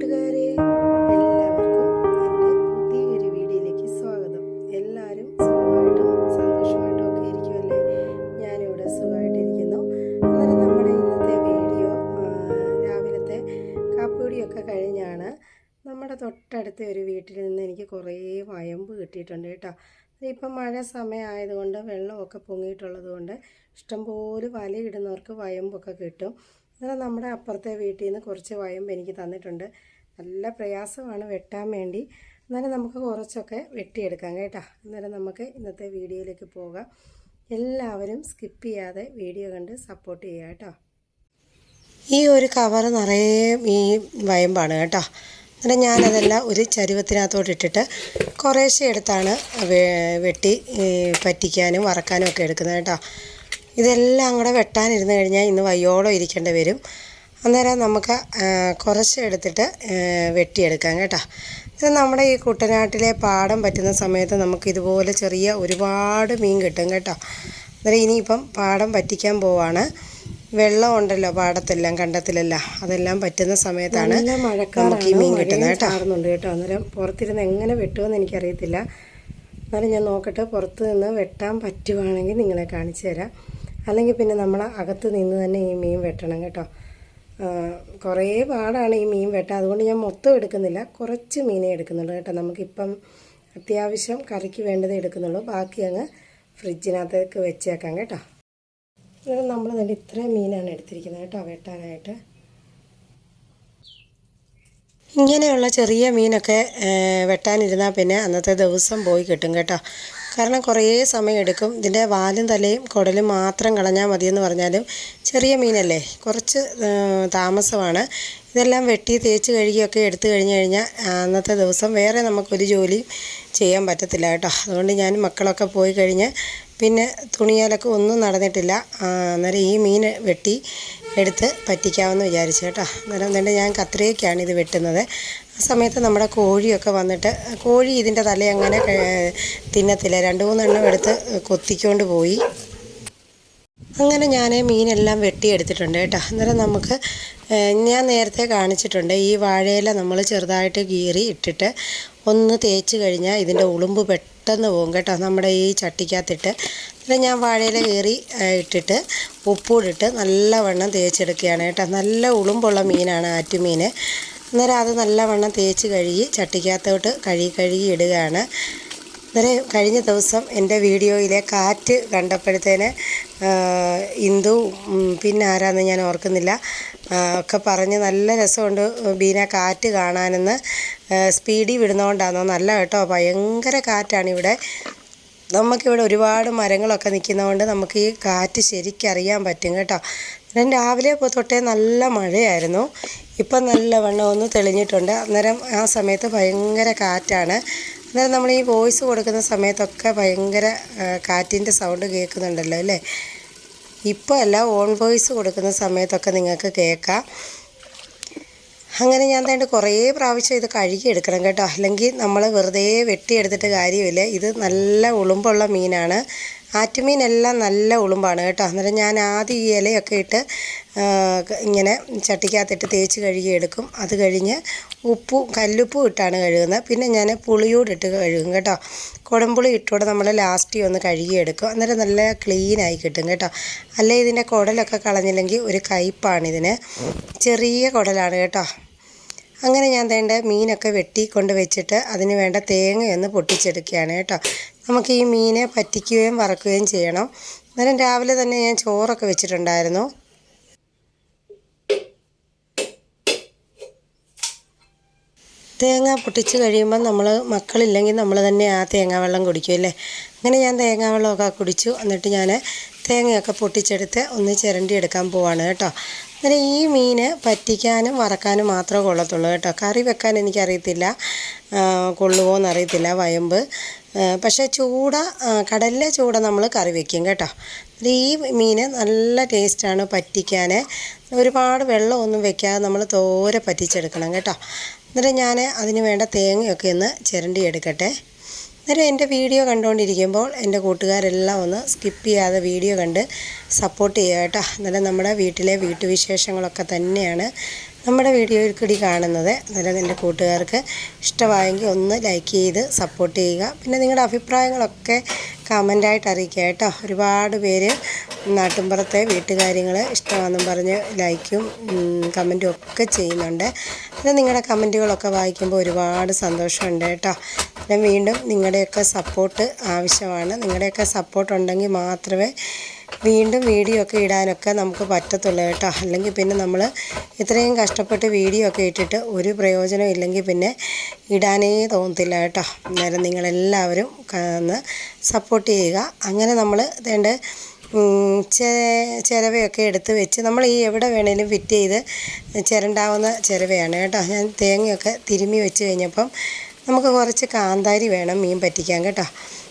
കൂട്ടുകാരെ എല്ലാവർക്കും എന്റെ പുതിയൊരു വീഡിയോയിലേക്ക് സ്വാഗതം. എല്ലാവരും സുഖമായിട്ടും സന്തോഷമായിട്ടും ഒക്കെ ഇരിക്കുമല്ലേ ഞാനിവിടെ സുഖമായിട്ടിരിക്കുന്നു. അന്നേരം നമ്മുടെ ഇന്നത്തെ വീഡിയോ രാവിലത്തെ കാപ്പിയൊടിയൊക്കെ കഴിഞ്ഞാണ്. നമ്മുടെ തൊട്ടടുത്ത ഒരു വീട്ടിൽ നിന്ന് എനിക്ക് കുറേ വയമ്പ് കിട്ടിയിട്ടുണ്ട് കേട്ടോ. ഇപ്പം മഴ സമയമായതുകൊണ്ട് വെള്ളമൊക്കെ പൊങ്ങിയിട്ടുള്ളത് കൊണ്ട് ഇഷ്ടംപോലെ വലയിടുന്നവർക്ക് വയമ്പൊക്കെ കിട്ടും. അന്നേരം നമ്മുടെ അപ്പുറത്തെ വീട്ടിൽ നിന്ന് കുറച്ച് വയമ്പ് എനിക്ക് തന്നിട്ടുണ്ട്. നല്ല പ്രയാസമാണ് വെട്ടാൻ വേണ്ടി. എന്നാലും നമുക്ക് കുറച്ചൊക്കെ വെട്ടിയെടുക്കാം കേട്ടോ. അന്നേരം നമുക്ക് ഇന്നത്തെ വീഡിയോയിലേക്ക് പോകാം. എല്ലാവരും സ്കിപ്പ് ചെയ്യാതെ വീഡിയോ കണ്ട് സപ്പോർട്ട് ചെയ്യുക കേട്ടോ. ഈ ഒരു കവർ നിറയെ ഈ വയമ്പാണ് കേട്ടോ. എന്നിട്ട് ഞാനതെല്ലാം ഒരു ചരുവത്തിനകത്തോട്ട് ഇട്ടിട്ട് കുറേശ്ശെ എടുത്താണ് വെട്ടി പറ്റിക്കാനും വറക്കാനും ഒക്കെ എടുക്കുന്നത് കേട്ടോ. ഇതെല്ലാം കൂടെ വെട്ടാനിരുന്ന് കഴിഞ്ഞാൽ ഇന്ന് വയ്യോളം ഇരിക്കേണ്ടി വരും. അന്നേരം നമുക്ക് കുറച്ച് എടുത്തിട്ട് വെട്ടിയെടുക്കാം കേട്ടോ. ഇത് നമ്മുടെ ഈ കുട്ടനാട്ടിലെ പാടം പറ്റുന്ന സമയത്ത് നമുക്ക് ഇതുപോലെ ചെറിയ ഒരുപാട് മീൻ കിട്ടും കേട്ടോ. അന്നേരം ഇനിയിപ്പം പാടം പറ്റിക്കാൻ പോവാണ്. വെള്ളം ഉണ്ടല്ലോ പാടത്തെല്ലാം കണ്ടത്തിലെല്ലാം. അതെല്ലാം പറ്റുന്ന സമയത്താണ് നമുക്ക് ഈ മീൻ കിട്ടുന്നത് കേട്ടോ. കേട്ടോ. അന്നേരം പുറത്തിരുന്ന് എങ്ങനെ വെട്ടുമെന്ന് എനിക്കറിയത്തില്ല. എന്നാലും ഞാൻ നോക്കട്ടെ പുറത്ത് നിന്ന് വെട്ടാൻ പറ്റുവാണെങ്കിൽ നിങ്ങളെ കാണിച്ചു തരാം. അല്ലെങ്കിൽ പിന്നെ നമ്മൾ അകത്ത് നിന്ന് തന്നെ ഈ മീൻ വെട്ടണം കേട്ടോ. കുറേ പാടാണ് ഈ മീൻ വെട്ട അതുകൊണ്ട് ഞാൻ മൊത്തം എടുക്കുന്നില്ല. കുറച്ച് മീനേ എടുക്കുന്നുള്ളൂ കേട്ടോ. നമുക്കിപ്പം അത്യാവശ്യം കറിക്ക് വേണ്ടതേ എടുക്കുന്നുള്ളൂ. ബാക്കി അങ്ങ് ഫ്രിഡ്ജിനകത്തേക്ക് വെച്ചേക്കാം കേട്ടോ. ഇത് നമ്മൾ നല്ല ഇത്രയും മീനാണ് എടുത്തിരിക്കുന്നത് കേട്ടോ വെട്ടാനായിട്ട്. ഇങ്ങനെയുള്ള ചെറിയ മീനൊക്കെ വെട്ടാനിരുന്നാൽ പിന്നെ അന്നത്തെ ദിവസം പോയി കിട്ടും കേട്ടോ. കാരണം കുറേ സമയം എടുക്കും. ഇതിന്റെ വാലും തലയും കുടലും മാത്രം കളഞ്ഞാൽ മതിയെന്ന് പറഞ്ഞാലും ചെറിയ മീനല്ലേ? കുറച്ച് താമസമാണ്. ഇതെല്ലാം വെട്ടി തേച്ച് കഴുകിയൊക്കെ എടുത്തു കഴിഞ്ഞ് കഴിഞ്ഞാൽ അന്നത്തെ ദിവസം വേറെ നമുക്കൊരു ജോലിയും ചെയ്യാൻ പറ്റത്തില്ല കേട്ടോ. അതുകൊണ്ട് ഞാൻ മക്കളൊക്കെ പോയി കഴിഞ്ഞ് പിന്നെ തുണിയാലൊക്കെ ഒന്നും നടന്നിട്ടില്ല. അന്നേരം ഈ മീൻ വെട്ടി എടുത്ത് പറ്റിക്കാമെന്ന് വിചാരിച്ചു കേട്ടോ. അന്നേരം എന്നിട്ട് ഞാൻ കത്രികയ്ക്കാണ് ഇത് വെട്ടുന്നത്. ആ സമയത്ത് നമ്മുടെ കോഴിയൊക്കെ വന്നിട്ട് കോഴി ഇതിന്റെ തല അങ്ങനെ ക- തിന്നത്തില്ല. രണ്ട് മൂന്നെണ്ണം എടുത്ത് കൊത്തിക്കൊണ്ട് പോയി. അങ്ങനെ ഞാൻ മീനെല്ലാം വെട്ടിയെടുത്തിട്ടുണ്ട് കേട്ടോ. അന്നേരം നമുക്ക് ഞാൻ നേരത്തെ കാണിച്ചിട്ടുണ്ട്. ഈ വാഴയില നമ്മൾ ചെറുതായിട്ട് കീറി ഇട്ടിട്ട് ഒന്ന് തേച്ച് കഴിഞ്ഞാൽ ഇതിന്റെ ഉളുമ്പ് പെട്ടെന്ന് പോകും കേട്ടോ നമ്മുടെ ഈ ചട്ടിക്കകത്തിട്ട്. അന്നേരം ഞാൻ വാഴയില കീറി ഇട്ടിട്ട് ഉപ്പൂടിട്ട് നല്ലവണ്ണം തേച്ചെടുക്കുകയാണ് കേട്ടോ. നല്ല ഉളുമ്പുള്ള മീനാണ് ആറ്റുമീൻ അന്നേരം അത് നല്ലവണ്ണം തേച്ച് കഴുകി ചട്ടിക്കകത്തോട്ട് കഴുകി കഴുകി ഇടുകയാണ്. അന്നേരം കഴിഞ്ഞ ദിവസം എന്റെ വീഡിയോയിലെ കാറ്റ് കണ്ടപ്പോഴത്തേന് ഇന്ദു പിന്നെ ആരാന്ന് ഞാൻ ഓർക്കുന്നില്ല. ഒക്കെ പറഞ്ഞ് നല്ല രസമുണ്ട് ബീന കാറ്റ് കാണാനെന്ന്. സ്പീഡിൽ വിടുന്നതുകൊണ്ടാണോ നല്ല കേട്ടോ ഭയങ്കര കാറ്റാണ് ഇവിടെ നമുക്കിവിടെ ഒരുപാട് മരങ്ങളൊക്കെ നിൽക്കുന്നതുകൊണ്ട് നമുക്ക് ഈ കാറ്റ് ശരിക്കറിയാൻ പറ്റും കേട്ടോ. ഞാൻ രാവിലെ തൊട്ടേ നല്ല മഴയായിരുന്നു. ഇപ്പം നല്ല വണ്ണം ഒന്ന് തെളിഞ്ഞിട്ടുണ്ട്. അന്നേരം ആ സമയത്ത് ഭയങ്കര കാറ്റാണ്. അന്നേരം നമ്മൾ ഈ വോയിസ് കൊടുക്കുന്ന സമയത്തൊക്കെ ഭയങ്കര കാറ്റിന്റെ സൗണ്ട് കേൾക്കുന്നുണ്ടല്ലോ അല്ലേ? ഇപ്പോൾ അല്ല ഓൺ വോയിസ് കൊടുക്കുന്ന സമയത്തൊക്കെ നിങ്ങൾക്ക് കേൾക്കാം. അങ്ങനെ ഞാൻ തേണ്ട കുറേ പ്രാവശ്യം ഇത് കഴുകി എടുക്കണം കേട്ടോ. അല്ലെങ്കിൽ നമ്മൾ വെറുതെ വെട്ടിയെടുത്തിട്ട് കാര്യമില്ല. ഇത് നല്ല ഉളുമ്പുള്ള മീനാണ്. ആറ്റുമീനെല്ലാം നല്ല ഉളുമ്പാണ് കേട്ടോ. അന്നേരം ഞാൻ ആദ്യം ഈ ഇലയൊക്കെ ഇട്ട് ഇങ്ങനെ ചട്ടിക്കകത്തിട്ട് തേച്ച് കഴുകി എടുക്കും. അത് കഴിഞ്ഞ് ഉപ്പും കല്ലുപ്പും ഇട്ടാണ് കഴുകുന്നത്. പിന്നെ ഞാൻ പുളിയോടിട്ട് കഴുകും കേട്ടോ. കുടംപുളി ഇട്ടുകൂടെ നമ്മൾ ലാസ്റ്റ് ഒന്ന് കഴുകിയെടുക്കും അന്നേരം നല്ല ക്ലീനായി കിട്ടും കേട്ടോ. അല്ലെ ഇതിന്റെ കുടലൊക്കെ കളഞ്ഞില്ലെങ്കിൽ ഒരു കയ്പ്പാണിതിന് ചെറിയ കുടലാണ് കേട്ടോ. അങ്ങനെ ഞാൻ തേണ്ട മീനൊക്കെ വെട്ടി കൊണ്ട് വെച്ചിട്ട് അതിന് വേണ്ട തേങ്ങയൊന്ന് പൊട്ടിച്ചെടുക്കുകയാണ് കേട്ടോ. നമുക്ക് ഈ മീനെ പറ്റിക്കുകയും വറക്കുകയും ചെയ്യണം. അന്നേരം രാവിലെ തന്നെ ഞാൻ ചോറൊക്കെ വെച്ചിട്ടുണ്ടായിരുന്നു. തേങ്ങ പൊട്ടിച്ച് കഴിയുമ്പോൾ നമ്മൾ മക്കളില്ലെങ്കിൽ നമ്മൾ തന്നെ ആ തേങ്ങാവെള്ളം കുടിക്കും അല്ലേ? അങ്ങനെ ഞാൻ തേങ്ങാവെള്ളമൊക്കെ കുടിച്ചു. എന്നിട്ട് ഞാൻ തേങ്ങയൊക്കെ പൊട്ടിച്ചെടുത്ത് ഒന്ന് ചിരണ്ടി എടുക്കാൻ പോവാണ് കേട്ടോ. അന്നേരം ഈ മീൻ പറ്റിക്കാനും വറക്കാനും മാത്രമേ കൊള്ളത്തുള്ളൂ കേട്ടോ. കറി വെക്കാൻ എനിക്കറിയത്തില്ല. കൊള്ളുമോ എന്നറിയത്തില്ല. വയമ്പ്. പക്ഷേ ചൂട കടലിലെ ചൂട നമ്മൾ കറി വെക്കും കേട്ടോ. ഈ മീൻ നല്ല ടേസ്റ്റാണ് പറ്റിക്കാൻ ഒരുപാട് വെള്ളമൊന്നും വെക്കാതെ നമ്മൾ തോരെ പറ്റിച്ചെടുക്കണം കേട്ടോ. എന്നിട്ട് ഞാൻ അതിന് വേണ്ട തേങ്ങയൊക്കെ ഒന്ന് ചിരണ്ടി എടുക്കട്ടെ അന്നേരം എന്റെ വീഡിയോ കണ്ടുകൊണ്ടിരിക്കുമ്പോൾ എന്റെ കൂട്ടുകാരെല്ലാം ഒന്ന് സ്കിപ്പ് ചെയ്യാതെ വീഡിയോ കണ്ട് സപ്പോർട്ട് ചെയ്യുക കേട്ടോ. അന്നേരം നമ്മുടെ വീട്ടിലെ വീട്ടുവിശേഷങ്ങളൊക്കെ തന്നെയാണ് നമ്മുടെ വീഡിയോയിൽ കൂടി കാണുന്നത്. അന്നേരം എന്റെ കൂട്ടുകാർക്ക് ഇഷ്ടമായെങ്കിൽ ഒന്ന് ലൈക്ക് ചെയ്ത് സപ്പോർട്ട് ചെയ്യുക. പിന്നെ നിങ്ങളുടെ അഭിപ്രായങ്ങളൊക്കെ കമന്റായിട്ട് അറിയിക്കുക കേട്ടോ. ഒരുപാട് പേര് നാട്ടിൻപുറത്തെ വീട്ടുകാര്യങ്ങൾ ഇഷ്ടമാണെന്നും പറഞ്ഞ് ലൈക്കും കമന്റും ഒക്കെ ചെയ്യുന്നുണ്ട്. അത് നിങ്ങളുടെ കമന്റുകളൊക്കെ വായിക്കുമ്പോൾ ഒരുപാട് സന്തോഷമുണ്ട് കേട്ടോ. ഞാൻ വീണ്ടും നിങ്ങളുടെയൊക്കെ സപ്പോർട്ട് ആവശ്യമാണ്. നിങ്ങളുടെയൊക്കെ സപ്പോർട്ട് ഉണ്ടെങ്കിൽ മാത്രമേ വീണ്ടും വീഡിയോ ഒക്കെ ഇടാനൊക്കെ നമുക്ക് പറ്റത്തുള്ളൂ കേട്ടോ. അല്ലെങ്കിൽ പിന്നെ നമ്മൾ ഇത്രയും കഷ്ടപ്പെട്ട് വീഡിയോ ഒക്കെ ഇട്ടിട്ട് ഒരു പ്രയോജനം ഇല്ലെങ്കിൽ പിന്നെ ഇടാനേ തോന്നത്തില്ല കേട്ടോ. അന്നേരം നിങ്ങളെല്ലാവരും ഒന്ന് സപ്പോർട്ട് ചെയ്യുക. അങ്ങനെ നമ്മൾ വേണ്ട ചിരവയൊക്കെ എടുത്ത് വെച്ച് നമ്മൾ ഈ എവിടെ വേണേലും ഫിറ്റ് ചെയ്ത് ചിരണ്ടാവുന്ന ചിരവയാണ് കേട്ടോ. ഞാൻ തേങ്ങയൊക്കെ തിരുമ്മി വെച്ച് കഴിഞ്ഞപ്പം നമുക്ക് കുറച്ച് കാന്താരി വേണം മീൻ പറ്റിക്കാൻ കേട്ടോ.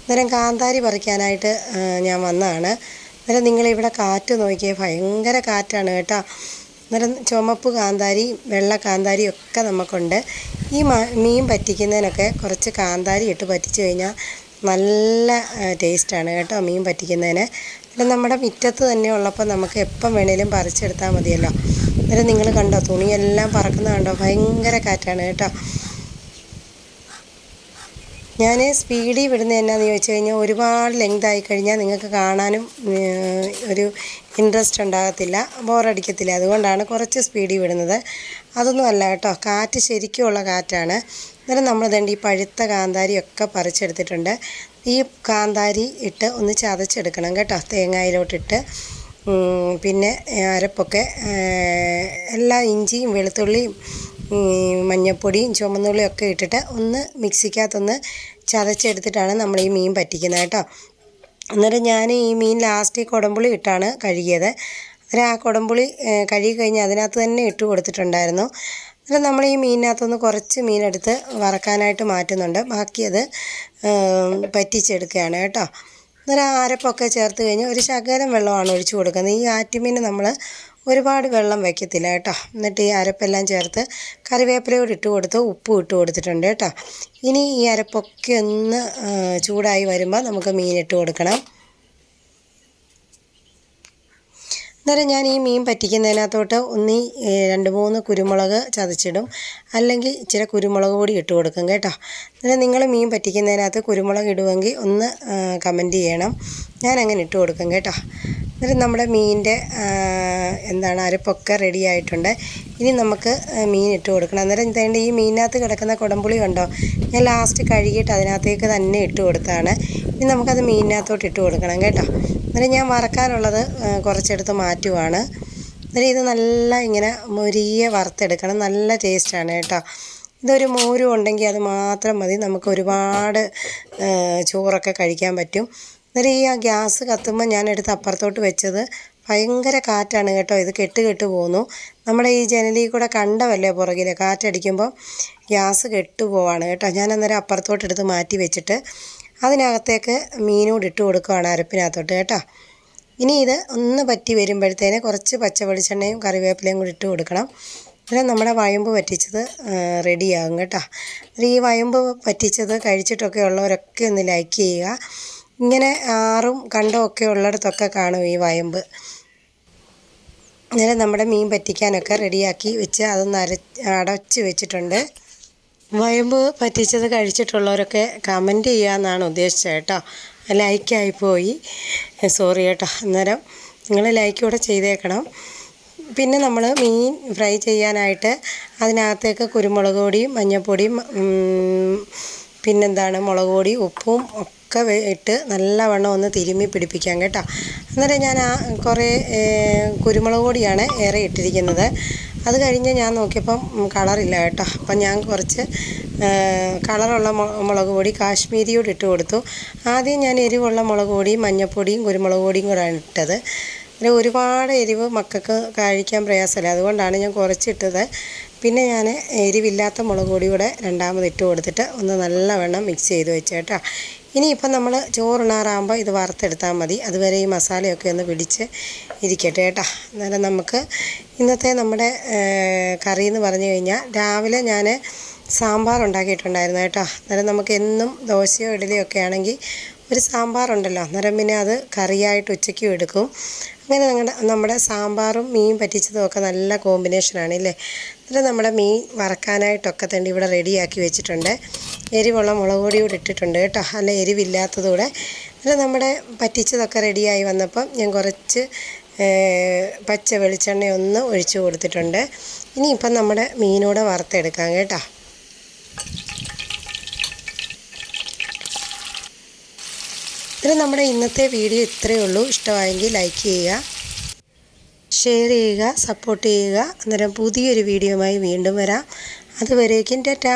അന്നേരം കാന്താരി പറിക്കാനായിട്ട് ഞാൻ വന്നതാണ്. അന്നേരം നിങ്ങളിവിടെ കാറ്റ് നോക്കിയാൽ ഭയങ്കര കാറ്റാണ് കേട്ടോ. അന്നേരം ചുമപ്പ് കാന്താരി വെള്ള കാന്താരി ഒക്കെ നമുക്കുണ്ട്. ഈ മീൻ പറ്റിക്കുന്നതിനൊക്കെ കുറച്ച് കാന്താരി ഇട്ട് പറ്റിച്ച് കഴിഞ്ഞാൽ നല്ല ടേസ്റ്റാണ് കേട്ടോ മീൻ പറ്റിക്കുന്നതിന്. പിന്നെ നമ്മുടെ മുറ്റത്ത് തന്നെ ഉള്ളപ്പോൾ നമുക്ക് എപ്പം വേണേലും പറിച്ചെടുത്താൽ മതിയല്ലോ. അന്നേരം നിങ്ങൾ കണ്ടോ തുണിയെല്ലാം പറക്കുന്ന കണ്ടോ ഭയങ്കര കാറ്റാണ് കേട്ടോ. ഞാൻ സ്പീഡിൽ വിടുന്നത് എന്നാന്ന് ചോദിച്ചു കഴിഞ്ഞാൽ ഒരുപാട് ലെങ്ത് ആയി കഴിഞ്ഞാൽ നിങ്ങൾക്ക് കാണാനും ഒരു ഇൻട്രസ്റ്റ് ഉണ്ടാകത്തില്ല ബോറടിക്കത്തില്ല അതുകൊണ്ടാണ് കുറച്ച് സ്പീഡിൽ വിടുന്നത്. അതൊന്നും അല്ല കേട്ടോ. കാറ്റ് ശരിക്കുമുള്ള കാറ്റാണ്. അന്നേരം നമ്മൾ ദണ്ട് ഈ പഴുത്ത കാന്താരിയൊക്കെ പറിച്ചെടുത്തിട്ടുണ്ട്. ഈ കാന്താരി ഇട്ട് ഒന്ന് ചതച്ചെടുക്കണം കേട്ടോ. തേങ്ങയിലോട്ടിട്ട്. പിന്നെ അരപ്പൊക്കെ എല്ലാ ഇഞ്ചിയും വെളുത്തുള്ളിയും മഞ്ഞൾപ്പൊടിയും ചുമന്നുള്ളിയും ഒക്കെ ഇട്ടിട്ട് ഒന്ന് മിക്സിക്കകത്തൊന്ന് ചതച്ചെടുത്തിട്ടാണ് നമ്മൾ ഈ മീൻ പറ്റിക്കുന്നത് കേട്ടോ. അന്നേരം ഞാൻ ഈ മീൻ ലാസ്റ്റ് കുടംപുളി ഇട്ടാണ് കഴുകിയത്. അന്നേരം ആ കുടംപുളി കഴുകി കഴിഞ്ഞ് അതിനകത്ത് തന്നെ ഇട്ട് കൊടുത്തിട്ടുണ്ടായിരുന്നു. അന്നേരം നമ്മൾ ഈ മീനിനകത്തുനിന്ന് കുറച്ച് മീനെടുത്ത് വറക്കാനായിട്ട് മാറ്റുന്നുണ്ട്. ബാക്കിയത് പറ്റിച്ചെടുക്കുകയാണ് കേട്ടോ. അന്നേരം ആ അരപ്പൊക്കെ ചേർത്ത് കഴിഞ്ഞ് ഒരു ശകലം വെള്ളമാണ് ഒഴിച്ചു കൊടുക്കുന്നത്. ഈ ആറ്റുമീൻ നമ്മൾ ഒരുപാട് വെള്ളം വയ്ക്കത്തില്ല കേട്ടോ. എന്നിട്ട് ഈ അരപ്പെല്ലാം ചേർത്ത് കറിവേപ്പിലയോട് ഇട്ട് കൊടുത്ത് ഉപ്പും ഇട്ട് കൊടുത്തിട്ടുണ്ട് കേട്ടോ. ഇനി ഈ അരപ്പൊക്കെ ഒന്ന് ചൂടായി വരുമ്പോൾ നമുക്ക് മീൻ ഇട്ട് കൊടുക്കണം. അന്നേരം ഞാൻ ഈ മീൻ പറ്റിക്കുന്നതിനകത്തോട്ട് ഒന്നി രണ്ട് മൂന്ന് കുരുമുളക് ചതച്ചിടും. അല്ലെങ്കിൽ ഇച്ചിരി കുരുമുളക് കൂടി ഇട്ട് കൊടുക്കും കേട്ടോ. അന്നേരം നിങ്ങൾ മീൻ പറ്റിക്കുന്നതിനകത്ത് കുരുമുളക് ഇടുമെങ്കിൽ ഒന്ന് കമന്റ് ചെയ്യണം. ഞാൻ അങ്ങനെ ഇട്ട് കൊടുക്കും കേട്ടോ. അന്നേരം നമ്മുടെ മീനിന്റെ എന്താണ് അരപ്പൊക്കെ റെഡി ആയിട്ടുണ്ട്. ഇനി നമുക്ക് മീൻ ഇട്ട് കൊടുക്കണം. അന്നേരം ഇതേണ്ട ഈ മീനിനകത്ത് കിടക്കുന്ന കുടംപുളി ഉണ്ടോ ഞാൻ ലാസ്റ്റ് കഴുകിയിട്ട് അതിനകത്തേക്ക് തന്നെ ഇട്ട് കൊടുത്താണ്. ഇനി നമുക്കത് മീനിനകത്തോട്ട് ഇട്ട് കൊടുക്കണം കേട്ടോ. അന്നേരം ഞാൻ വറക്കാനുള്ളത് കുറച്ചെടുത്ത് മാറ്റുവാണ്. അന്നേരം ഇത് നല്ല ഇങ്ങനെ മുരിയ വറുത്തെടുക്കണം. നല്ല ടേസ്റ്റാണ് കേട്ടോ. ഇതൊരു മോരും ഉണ്ടെങ്കിൽ അത് മാത്രം മതി. നമുക്ക് ഒരുപാട് ചോറൊക്കെ കഴിക്കാൻ പറ്റും. അന്നേരം ഈ ആ ഗ്യാസ് കത്തുമ്പോൾ ഞാൻ എടുത്ത് അപ്പുറത്തോട്ട് വെച്ചത് ഭയങ്കര കാറ്റാണ് കേട്ടോ. ഇത് കെട്ട് കെട്ട് പോകുന്നു നമ്മുടെ ഈ ജനലിൽ കൂടെ കണ്ടവല്ലേ പുറകിൽ കാറ്റടിക്കുമ്പോൾ ഗ്യാസ് കെട്ട് പോവാണ് കേട്ടോ. ഞാൻ അന്നേരം അപ്പുറത്തോട്ട് എടുത്ത് മാറ്റി വെച്ചിട്ട് അതിനകത്തേക്ക് മീനോട് ഇട്ട് കൊടുക്കുകയാണ് അരപ്പിനകത്തോട്ട് കേട്ടോ. ഇനി ഇത് ഒന്ന് പറ്റി വരുമ്പോഴത്തേന് കുറച്ച് പച്ച വെളിച്ചെണ്ണയും കറിവേപ്പിലയും കൂടി ഇട്ട് കൊടുക്കണം. അന്നേരം നമ്മുടെ വയമ്പ് പറ്റിച്ചത് റെഡിയാകും കേട്ടോ. ഈ വയമ്പ് പറ്റിച്ചത് കഴിച്ചിട്ടൊക്കെ ഉള്ളവരൊക്കെ ഒന്ന് ലൈക്ക് ചെയ്യുക. ഇങ്ങനെ ആറും കണ്ടും ഒക്കെ ഉള്ളിടത്തൊക്കെ കാണും ഈ വയമ്പ്. ഇങ്ങനെ നമ്മുടെ മീൻ പറ്റിക്കാനൊക്കെ റെഡിയാക്കി വെച്ച് അതൊന്ന് അര അടച്ച് വെച്ചിട്ടുണ്ട്. വയമ്പ് പറ്റിച്ചത് കഴിച്ചിട്ടുള്ളവരൊക്കെ കമന്റ് ചെയ്യാമെന്നാണ് ഉദ്ദേശിച്ചത് കേട്ടോ. ലൈക്കായി പോയി. സോറി കേട്ടോ അന്നേരം നിങ്ങൾ ലൈക്ക് കൂടെ ചെയ്തേക്കണം. പിന്നെ നമ്മൾ മീൻ ഫ്രൈ ചെയ്യാനായിട്ട് അതിനകത്തേക്ക് കുരുമുളക് പൊടിയും മഞ്ഞൾപ്പൊടിയും പിന്നെന്താണ് മുളക് പൊടി ഉപ്പും ഒക്കെ ഇട്ട് നല്ലവണ്ണം ഒന്ന് തിരുമ്മി പിടിപ്പിക്കാം കേട്ടോ. അന്നേരം ഞാൻ ആ കുറേ കുരുമുളക് പൊടിയാണ് ഏറെ ഇട്ടിരിക്കുന്നത്. അത് കഴിഞ്ഞ് ഞാൻ നോക്കിയപ്പം കളറില്ല കേട്ടോ. അപ്പം ഞാൻ കുറച്ച് കളറുള്ള മുളക് പൊടി കാശ്മീരിയോട് ഇട്ട് കൊടുത്തു. ആദ്യം ഞാൻ എരിവുള്ള മുളക് പൊടിയും മഞ്ഞൾപ്പൊടിയും കുരുമുളക് പൊടിയും കൂടെയാണ് ഇട്ടത്. ഒരുപാട് എരിവ് മക്കൾക്ക് കഴിക്കാൻ പ്രയാസമല്ല. അതുകൊണ്ടാണ് ഞാൻ കുറച്ചിട്ടത്. പിന്നെ ഞാൻ എരിവില്ലാത്ത മുളക് പൊടി കൂടെ രണ്ടാമത് ഇട്ട് കൊടുത്തിട്ട് ഒന്ന് നല്ലവണ്ണം മിക്സ് ചെയ്ത് വെച്ചേട്ടോ ഇനിയിപ്പം നമ്മൾ ചോറുണ്ണാറാകുമ്പോൾ ഇത് വറുത്തെടുത്താൽ മതി. അതുവരെ ഈ മസാലയൊക്കെ ഒന്ന് പിടിച്ച് ഇരിക്കട്ടെ കേട്ടോ അന്നേരം നമുക്ക് ഇന്നത്തെ നമ്മുടെ കറി എന്ന് പറഞ്ഞു കഴിഞ്ഞാൽ രാവിലെ ഞാൻ സാമ്പാർ ഉണ്ടാക്കിയിട്ടുണ്ടായിരുന്നു കേട്ടോ അന്നേരം നമുക്ക് എന്നും ദോശയോ ഇഡലിയോ ഒക്കെ ആണെങ്കിൽ ഒരു സാമ്പാറുണ്ടല്ലോ. അന്നേരം പിന്നെ അത് കറിയായിട്ട് ഉച്ചയ്ക്കും എടുക്കും. അങ്ങനെ ഞങ്ങളുടെ നമ്മുടെ സാമ്പാറും മീൻ പറ്റിച്ചതും ഒക്കെ നല്ല കോമ്പിനേഷനാണ് ഇല്ലേ? എന്നിട്ട് നമ്മുടെ മീൻ വറക്കാനായിട്ടൊക്കെ തന്നെ ഇവിടെ റെഡിയാക്കി വെച്ചിട്ടുണ്ട്. എരിവുള്ള മുളക് പൊടി കൂടെ ഇട്ടിട്ടുണ്ട് കേട്ടോ. അല്ല എരിവില്ലാത്തതുകൂടെ എന്നിട്ട് നമ്മുടെ പറ്റിച്ചതൊക്കെ റെഡിയായി വന്നപ്പം ഞാൻ കുറച്ച് പച്ച വെളിച്ചെണ്ണയൊന്ന് ഒഴിച്ചു കൊടുത്തിട്ടുണ്ട്. ഇനിയിപ്പം നമ്മുടെ മീനൂടെ വറുത്തെടുക്കാം കേട്ടോ. പിന്നെ നമ്മുടെ ഇന്നത്തെ വീഡിയോ ഇത്രയേ ഉള്ളൂ. ഇഷ്ടമായെങ്കിൽ ലൈക്ക് ചെയ്യുക ഷെയർ ചെയ്യുക സപ്പോർട്ട് ചെയ്യുക. അന്നേരം പുതിയൊരു വീഡിയോയുമായി വീണ്ടും വരാം. അതുവരേക്കും ടാറ്റാ.